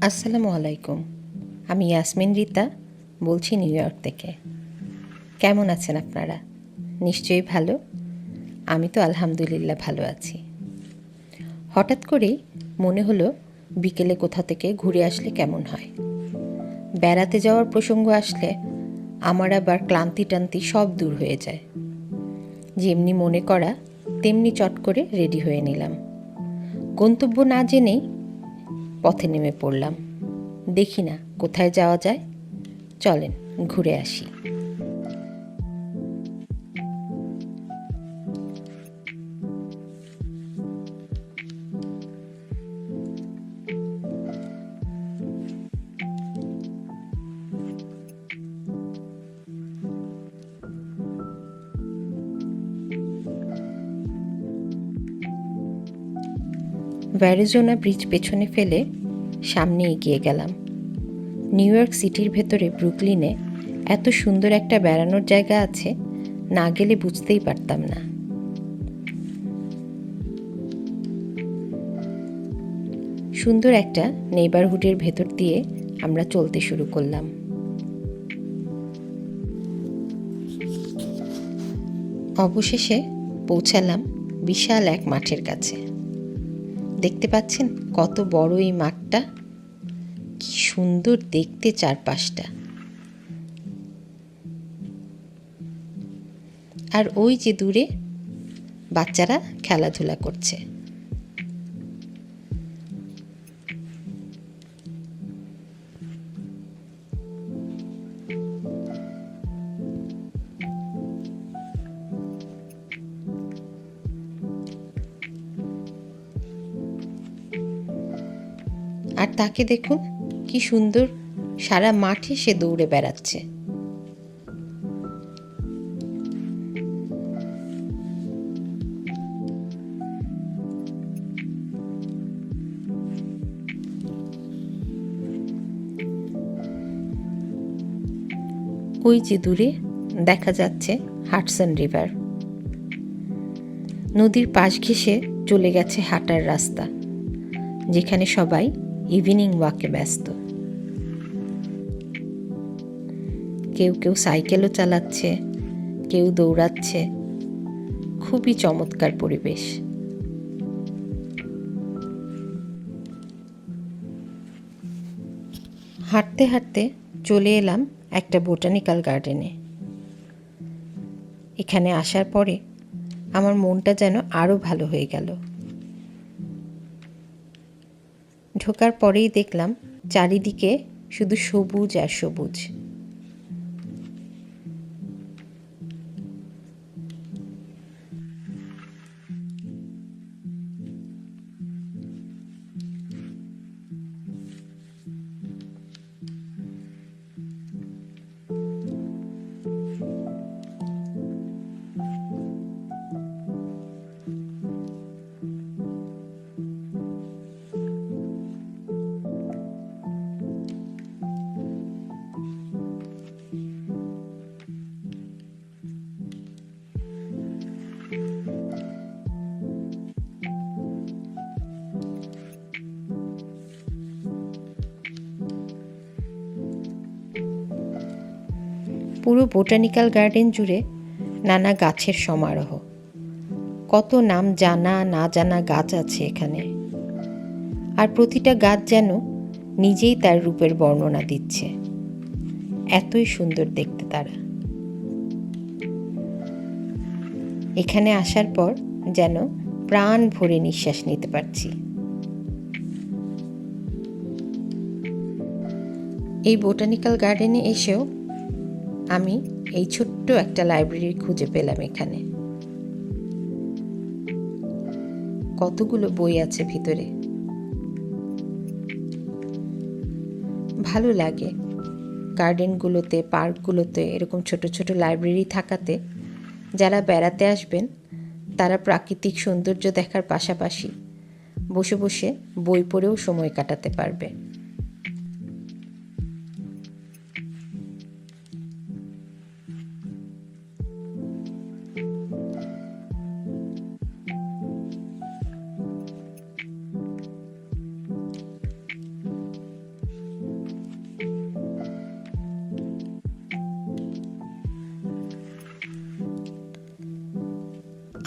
আসসালামু আলাইকুম। আমি ইয়াসমিন রিতা, বলছি নিউ ইয়র্ক থেকে। কেমন আছেন আপনারা? নিশ্চয়ই ভালো? আমি তো আলহামদুলিল্লাহ ভালো আছি। হঠাৎ করেই মনে হলো বিকেলে কোথা থেকে ঘুরে আসলে কেমন হয়। বেড়াতে যাওয়ার প্রসঙ্গ আসলে আমার আবার ক্লান্তি টান্তি সব দূর হয়ে যায়। যেমনি মনে করা, তেমনি চট করে রেডি হয়ে নিলাম। গন্তব্য না জেনেই পথে নেমে পড়লাম। দেখি না কোথায় যাওয়া যায়? চলেন ঘুরে আসি। ভ্যারিজোনা ব্রিজ পেছনে ফেলে সামনে এগিয়ে গেলাম। নিউ ইয়র্ক সিটির ভেতরে ব্রুকলিনে এত সুন্দর একটা বেড়ানোর জায়গা আছে, না গেলে বুঝতেই পারতাম না। সুন্দর একটা নেইবারহুডের ভেতর দিয়ে আমরা চলতে শুরু করলাম। অবশেষে পৌঁছালাম বিশাল এক মাঠের কাছে। দেখতে পাচ্ছেন কত বড় এই মাঠটা? কি সুন্দর দেখতে চারপাশটা। আর ওই যে দূরে বাচ্চারা খেলাধুলা করছে। আর তাকে দেখুন, কি সুন্দর সারা মাঠে সে দৌড়ে বেড়াচ্ছে। ওই যে দূরে দেখা যাচ্ছে হাটসন রিভার। নদীর পাশ ঘেঁষে চলে গেছে হাঁটার রাস্তা, যেখানে সবাই ইভিনিং ওয়াকে ব্যস্ত। কেউ কেউ সাইকেলও চালাচ্ছে, কেউ দৌড়াচ্ছে। খুবই চমৎকার পরিবেশ। হাঁটতে হাঁটতে চলে এলাম একটা বোটানিক্যাল গার্ডেনে। এখানে আসার পরে আমার মনটা যেন আরও ভালো হয়ে গেল। ঢোকার পরেই দেখলাম চারিদিকে শুধু সবুজ আর সবুজ। পুরো বোটানিক্যাল গার্ডেন জুড়ে নানা গাছের সমারোহ। কত নাম জানা, না জানা গাছ আছে এখানে। আর প্রতিটা গাছ যেন নিজেই তার রূপের বর্ণনা দিচ্ছে। এতই সুন্দর দেখতে তারা। এখানে আসার পর যেন প্রাণ ভরে নিঃশ্বাস নিতে পারছি। এই বোটানিক্যাল গার্ডেনে এসেও আমি এই ছোট্ট একটা লাইব্রেরি খুঁজে পেলাম এখানে। কতগুলো বই আছে ভিতরে? ভালো লাগে। গার্ডেনগুলোতে, পার্কগুলোতে, এরকম ছোট ছোট লাইব্রেরি থাকাতে যারা বেড়াতে আসবেন, তারা প্রাকৃতিক সৌন্দর্য দেখার পাশাপাশি বসে বসে বই পড়েও সময় কাটাতে পারবে।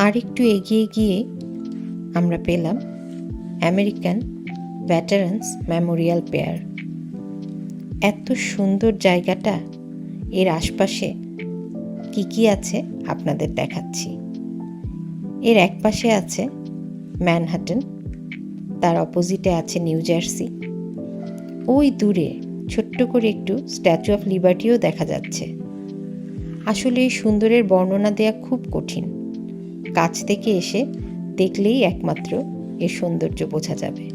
আর একটু এগিয়ে গিয়ে আমরা পেলাম আমেরিকান ভ্যাটারান্স মেমোরিয়াল পেয়ার। এত সুন্দর জায়গাটা, এর আশপাশে কি কি আছে আপনাদের দেখাচ্ছি। এর এক পাশে আছে ম্যানহাটন, তার অপোজিটে আছে নিউ জার্সি। ওই দূরে ছোট্ট করে একটু স্ট্যাচু অফ লিবার্টিও দেখা যাচ্ছে। আসলে এই সুন্দরের বর্ণনা দেওয়া খুব কঠিন। কাছ থেকে এসে দেখলেই একমাত্র এর সৌন্দর্য বোঝা যাবে।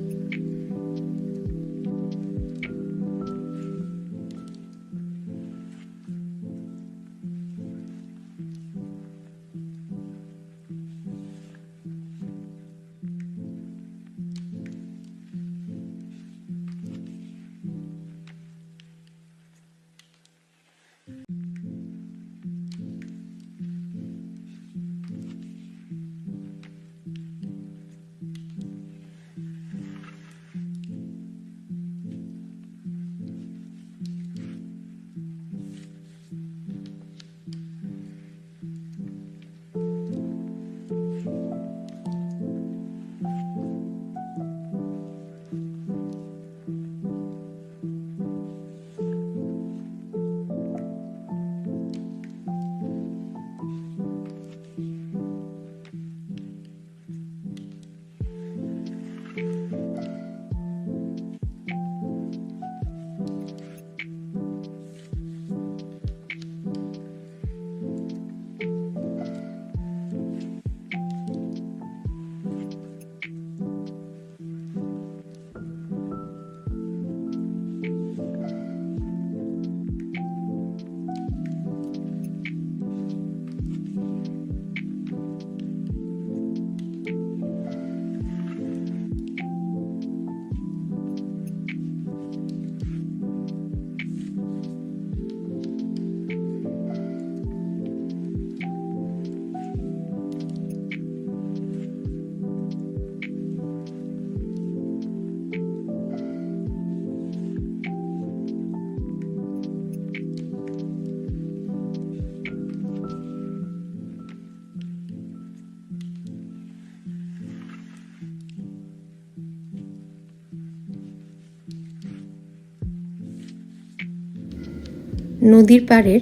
নদীর পাড়ের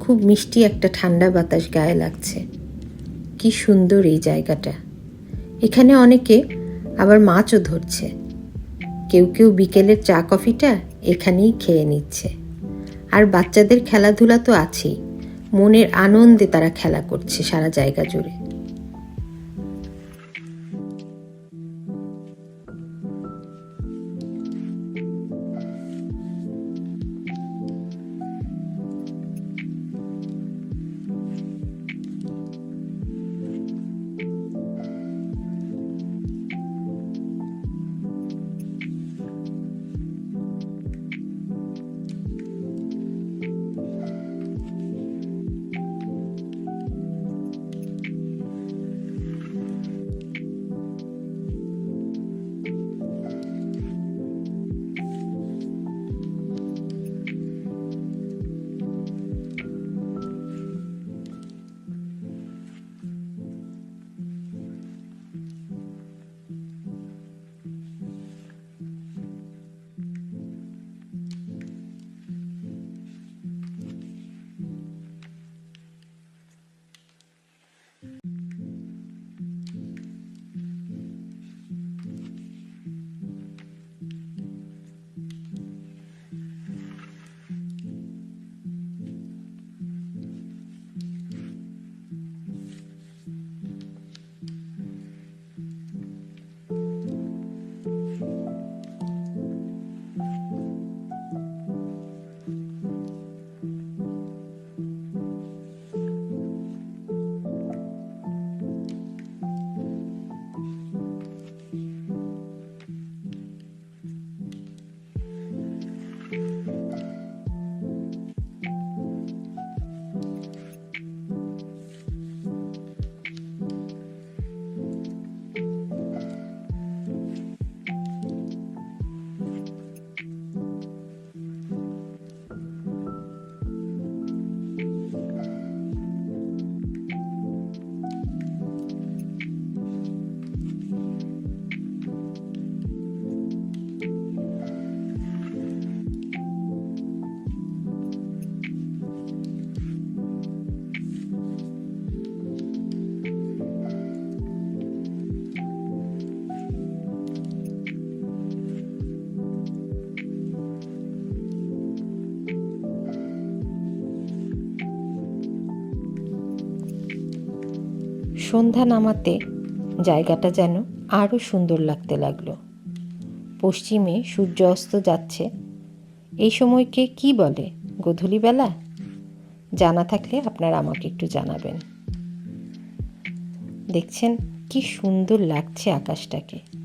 খুব মিষ্টি একটা ঠান্ডা বাতাস গায়ে লাগছে। কি সুন্দর এই জায়গাটা। এখানে অনেকে আবার মাছও ধরছে। কেউ কেউ বিকেলের চা কফিটা এখানেই খেয়ে নিচ্ছে। আর বাচ্চাদের খেলাধুলা তো আছেই। মনের আনন্দে তারা খেলা করছে সারা জায়গা জুড়ে। সন্ধ্যা নামাতে জায়গাটা যেন আরও সুন্দর লাগতে লাগল। পশ্চিমে সূর্য অস্ত যাচ্ছে। এই সময়কে কি বলে গোধূলিবেলা জানা থাকলে আপনারা আমাকে একটু জানাবেন। দেখছেন, কি সুন্দর লাগছে আকাশটাকে।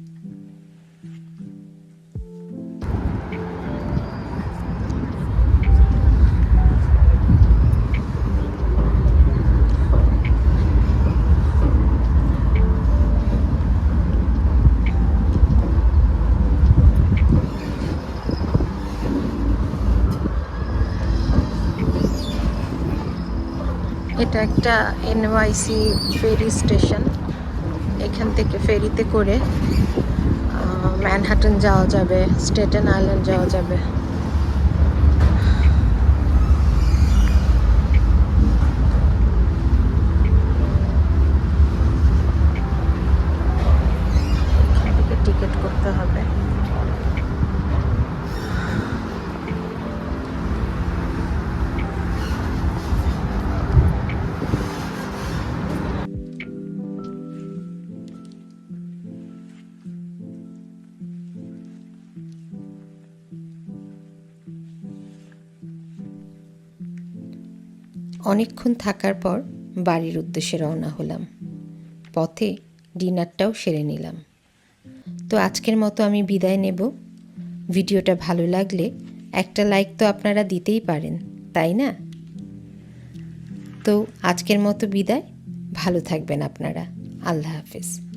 এটা একটা এনওয়াইসি ফেরি স্টেশন এখান থেকে ফেরিতে করে ম্যানহাটন যাওয়া যাবে স্টেটেন আইল্যান্ড যাওয়া যাবে। অনেকক্ষণ থাকার পর বাড়ির উদ্দেশ্যে রওনা হলাম। পথে ডিনারটাও সেরে নিলাম। তো আজকের মতো আমি বিদায় নেব। ভিডিওটা ভালো লাগলে একটা লাইক তো আপনারা দিতেই পারেন, তাই না? তো আজকের মতো বিদায়। ভালো থাকবেন আপনারা। আল্লাহ হাফেজ।